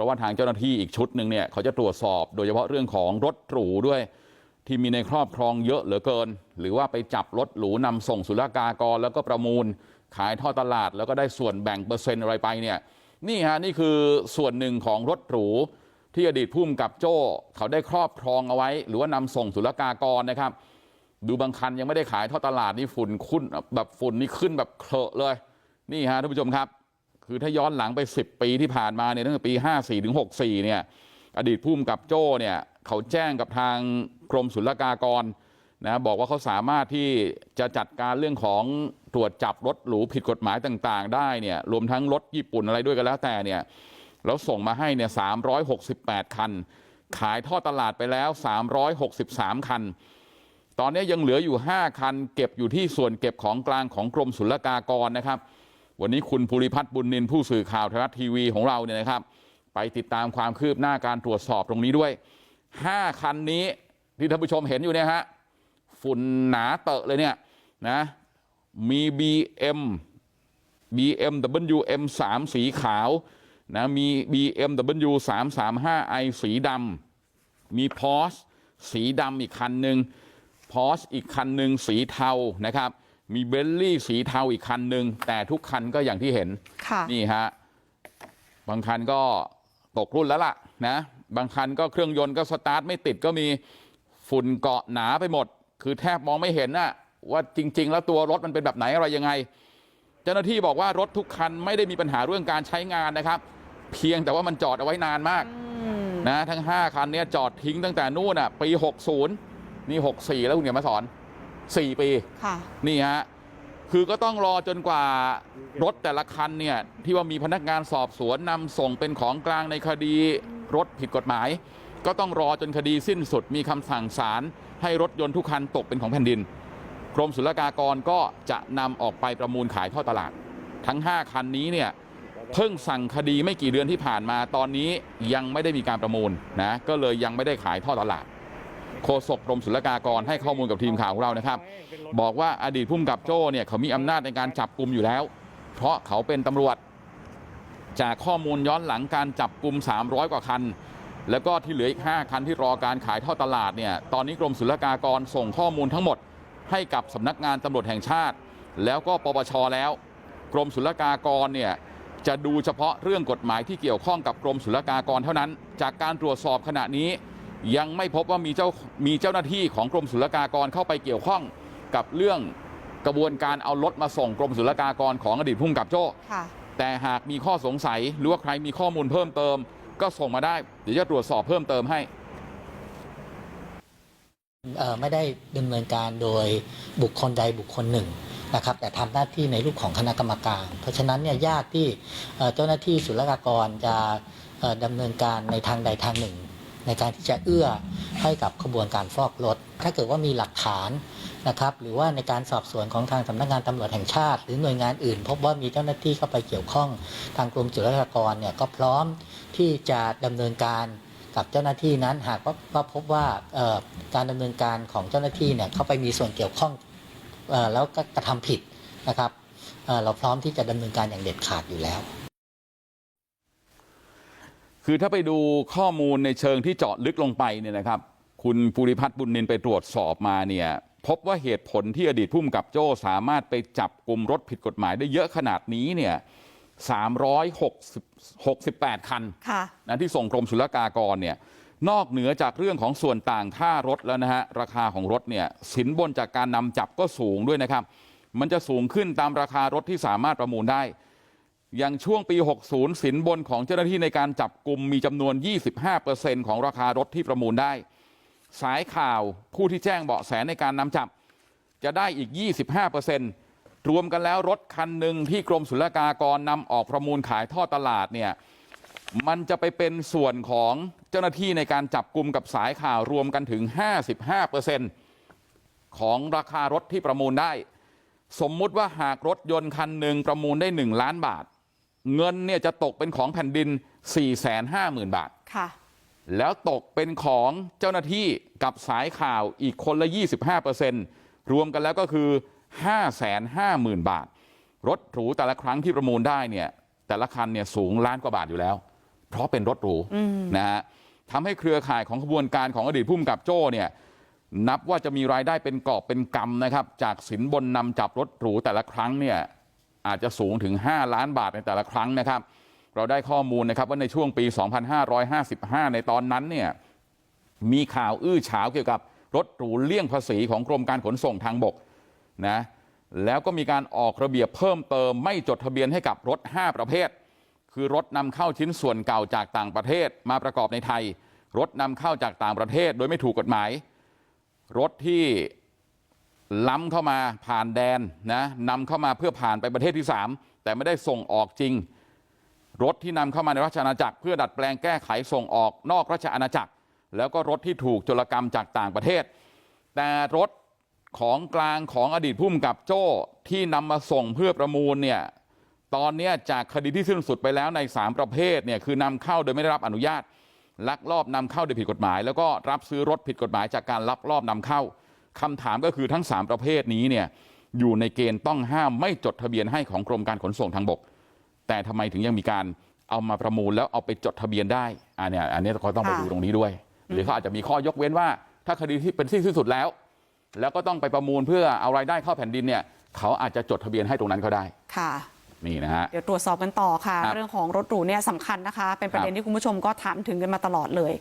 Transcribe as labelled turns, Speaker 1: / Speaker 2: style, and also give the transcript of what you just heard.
Speaker 1: ราะว่าทางเจ้าหน้าที่อีกชุดหนึ่งเนี่ยเขาจะตรวจสอบโดยเฉพาะเรื่องของรถหรูด้วยที่มีในครอบครองเยอะเหลือเกิน หรือว่าไปจับรถหรูนำส่งศุลกากรแล้วก็ประมูล ขายท่อตลาดแล้วก็ได้ส่วนแบ่งเปอร์เซ็นต์อะไรไปเนี่ยนี่ฮะนี่คือส่วนหนึ่งของรถหรูที่อดีตผู้กำกับโจ้เขาได้ครอบครองเอาไว้ หรือว่านำส่งศุลกากรนะครับ ดูบางคันยังไม่ได้ขายท่อตลาดนี่ฝุ่นขึ้นแบบฝุ่นนี่ขึ้นแบบเคลอะเลย นี่ฮะท่านผู้ชมครับ คือถ้าย้อนหลังไป10ปีที่ผ่านมาเนี่ยตั้งแต่ปี54ถึง64เนี่ยอดีตผู้กำกับโจ้เนี่ยเขาแจ้งกับทางกรมศุลกากรนะบอกว่าเขาสามารถที่จะจัดการเรื่องของตรวจจับรถหรูผิดกฎหมายต่างๆได้เนี่ยรวมทั้งรถญี่ปุ่นอะไรด้วยก็แล้วแต่เนี่ยแล้วส่งมาให้เนี่ย368คันขายท่อตลาดไปแล้ว363คันตอนนี้ยังเหลืออยู่5คันเก็บอยู่ที่ส่วนเก็บของกลางของกรมศุลกากรนะครับ วันนี้คุณภูริพัฒน์บุญนินทร์ผู้สื่อข่าวไทยรัฐทีวีของเราเนี่ยนะครับไปติดตามความคืบหน้าการตรวจสอบตรงนี้ด้วย5คันนี้ที่ท่านผู้ชมเห็นอยู่เนี่ยฮะฝุ่นหนาเตอะเลยเนี่ยนะมี BM BMW M3 สีขาวนะมี BMW 335i สีดำมี Porsche สีดำอีกคันหนึ่งพอสอีกคันหนึ่งสีเทานะครับ มีเบลลี่สีเทาอีกคันหนึ่งแต่ทุกคันก็อย่างที่เห็น
Speaker 2: ค่ะ
Speaker 1: นี่ฮะบางคันก็ตกรุ่นแล้วล่ะนะบางคันก็เครื่องยนต์ก็สตาร์ทไม่ติดก็มีฝุ่นเกาะหนาไปหมด คือแทบมองไม่เห็นน่ะว่าจริง ๆ แล้วตัวรถมันเป็นแบบไหนอะไรยังไง เจ้าหน้าที่บอกว่ารถทุกคันไม่ได้มีปัญหาเรื่องการใช้งานนะครับ เพียงแต่ว่ามันจอดเอาไว้นานมาก
Speaker 2: อืม
Speaker 1: นะทั้ง 5 คันเนี้ยจอดทิ้งตั้งแต่นู่นอะปี 60 นี่ 64 แล้วคุณเขียนมาสอน 4ปี
Speaker 2: ค่ะ
Speaker 1: นี่ฮะคือก็ต้องรอจนกว่ารถแต่ละคันเนี่ยที่ว่ามีพนักงานสอบสวนนำส่งเป็นของกลางในคดีรถผิดกฎหมาย ก็ต้องรอจนคดีสิ้นสุดมีคำสั่งศาลให้รถยนต์ทุกคันตกเป็นของแผ่นดิน กรมศุลกากรก็จะนำออกไปประมูลขายท่อตลาด ทั้ง 5 คันนี้เนี่ยเพิ่งสั่งคดีไม่กี่เดือนที่ผ่านมาตอนนี้ยังไม่ได้มีการประมูลนะก็เลยยังไม่ได้ขายท่อตลาด โฆษกกรมศุลกากรให้ข้อมูลกับทีมข่าวของเรานะครับบอกว่าอดีตผู้กำกับโจ้เนี่ยเขามีอำนาจในการจับกลุ่มอยู่แล้ว เพราะเขาเป็นตำรวจ จากข้อมูลย้อนหลังการจับกลุ่ม300 กว่าคัน แล้วก็ที่เหลืออีก 5 คันที่รอการขายท่อตลาดเนี่ยตอนนี้กรมศุลกากรส่งข้อมูลทั้งหมด ให้กับสำนักงานตำรวจแห่งชาติ แล้วก็ปปชแล้ว กรมศุลกากรเนี่ยจะดูเฉพาะเรื่องกฎหมายที่เกี่ยวข้องกับกรมศุลกากรเท่านั้น จากการตรวจสอบขณะนี้ ยังไม่พบว่ามีเจ้ามีเจ้าหน้าที่ของกรมศุลกากรเข้าไปเกี่ยวข้องกับเรื่องกระบวนการเอารถมาส่งกรมศุลกากรของอดีตผู้กำกับโจ้
Speaker 2: ค่ะ
Speaker 1: แต่หากมีข้อสงสัยหรือว่าใครมีข้อมูลเพิ่มเติม ก็ส่งมาได้เดี๋ยวจะตรวจสอบเพิ่มเติมให้
Speaker 3: เอ่อไม่ได้ดำเนินการโดยบุคคลใดบุคคลหนึ่งนะครับ แต่ทำหน้าที่ในรูปของคณะกรรมการ เพราะฉะนั้นเนี่ยยากที่เอ่อเจ้าหน้าที่ศุลกากรจะเอ่อดำเนินการในทางใดทางหนึ่ง ในการที่จะเอื้อให้กับขบวนการฟอกรถ ถ้าเกิดว่ามีหลักฐานนะครับหรือว่าในการสอบสวนของทางสำนักงานตำรวจแห่งชาติ หรือหน่วยงานอื่น พบว่ามีเจ้าหน้าที่เข้าไปเกี่ยวข้องทางกรมศุลกากรเนี่ยก็พร้อมที่จะดำเนินการกับเจ้าหน้าที่นั้นหากว่าพบว่าการดำเนินการของเจ้าหน้าที่เนี่ยเข้าไปมีส่วนเกี่ยวข้องออแล้วก็กระทำผิดนะครับเเราพร้อมที่จะดำเนินการอย่างเด็ดขาดอยู่แล้ว
Speaker 1: คือถ้าไปดูข้อมูลในเชิงที่เจาะลึกลงไปเนี่ยนะครับคุณภูริพัฒน์บุญนินไปตรวจสอบมาเนี่ยพบว่าเหตุผลที่อดีตผู้กำกับโจ้สามารถไปจับกลุ่มรถผิดกฎหมายได้เยอะขนาดนี้เนี่ย368คัน
Speaker 2: ค่ะ
Speaker 1: นะที่ส่งกรมศุลกากรเนี่ยนอกเหนือจากเรื่องของส่วนต่างค่ารถแล้วนะฮะราคาของรถเนี่ยสินบนจากการนำจับก็สูงด้วยนะครับมันจะสูงขึ้นตามราคารถที่สามารถประมูลได้ อย่างช่วงปี60สินบนของเจ้าหน้าที่ในการจับกลุ่มมีจำนวน25%ของราคารถที่ประมูลได้สายข่าวผู้ที่แจ้งเบาะแสในการนำจับจะได้อีก25%รวมกันแล้วรถคันหนึ่งที่กรมศุลกากรนำออกประมูลขายท่อตลาดเนี่ยมันจะไปเป็นส่วนของเจ้าหน้าที่ในการจับกลุ่มกับสายข่าวรวมกันถึง55%ของราคารถที่ประมูลได้สมมุติว่าหากรถยนต์คันหนึ่งประมูลได้1ล้านบาท เงินเนี่ยจะตกเป็นของแผ่นดิน450,000บาท
Speaker 2: ค่ะ
Speaker 1: แล้วตกเป็นของเจ้าหน้าที่กับสายข่าวอีกคนละ25%รวมกันแล้วก็คือ550,000บาทรถหรูแต่ละครั้งที่ประมูลได้เนี่ยแต่ละคันเนี่ยสูงล้านกว่าบาทอยู่แล้ว เพราะเป็นรถหรู
Speaker 2: อืม
Speaker 1: นะฮะทำให้เครือข่ายของขบวนการของอดีตผู้กำกับโจ้เนี่ยนับว่าจะมีรายได้เป็นกอบเป็นกำนะครับ จากสินบนนำจับรถหรูแต่ละครั้งเนี่ย อาจจะสูงถึง5ล้านบาทในแต่ละครั้งนะครับเราได้ข้อมูลนะครับว่าในช่วงปี2555ในตอนนั้นเนี่ยมีข่าวอื้อฉาวเกี่ยวกับรถหรูเลี่ยงภาษีของกรมการขนส่งทางบกนะแล้วก็มีการออกระเบียบเพิ่มเติมไม่จดทะเบียนให้กับรถ5ประเภท คือรถนำเข้าชิ้นส่วนเก่าจากต่างประเทศมาประกอบในไทย รถนำเข้าจากต่างประเทศโดยไม่ถูกกฎหมาย รถที่ ล้ำเข้ามาผ่านแดนนะนำเข้ามาเพื่อผ่านไปประเทศที่3แต่ไม่ได้ส่งออกจริงรถที่นำเข้ามาในราชอาณาจักรเพื่อดัดแปลงแก้ไขส่งออกนอกราชอาณาจักร แล้วก็รถที่ถูกจรกรรมจากต่างประเทศ แต่รถของกลางของอดีตผู้กำกับโจ้ที่นำมาส่งเพื่อประมูลเนี่ยตอนนี้จากคดีที่สิ้นสุดไปแล้วใน 3 ประเภทเนี่ยคือนำเข้าโดยไม่ได้รับอนุญาต ลักลอบนำเข้าโดยผิดกฎหมาย แล้วก็รับซื้อรถผิดกฎหมายจากการลักลอบนำเข้า คำถามก็คือทั้ง3ประเภทนี้เนี่ยอยู่ในเกณฑ์ต้องห้ามไม่จดทะเบียนให้ของกรมการขนส่งทางบกแต่ทำไมถึงยังมีการเอามาประมูลแล้วเอาไปจดทะเบียนได้อันเนี้ยอันนี้เราต้องไป
Speaker 2: ค่ะ
Speaker 1: ดูตรงนี้ด้วยหรือเขาอาจจะมีข้อยกเว้นว่าถ้าคดีที่เป็นที่สิ้นสุดแล้ว แล้วก็ต้องไปประมูลเพื่อเอารายได้เข้าแผ่นดินเนี่ยเขาอาจจะจดทะเบียนให้ตรงนั้นก็ได้
Speaker 2: ค่ะ
Speaker 1: นี่นะฮะ
Speaker 2: เดี๋ยวตรวจสอบกันต่อค่ะ
Speaker 1: ครับ
Speaker 2: เรื่องของรถหรูเนี่ยสำคัญนะคะ เป็นประเด็นที่คุณผู้ชมก็ถามถึงกันมาตลอดเลย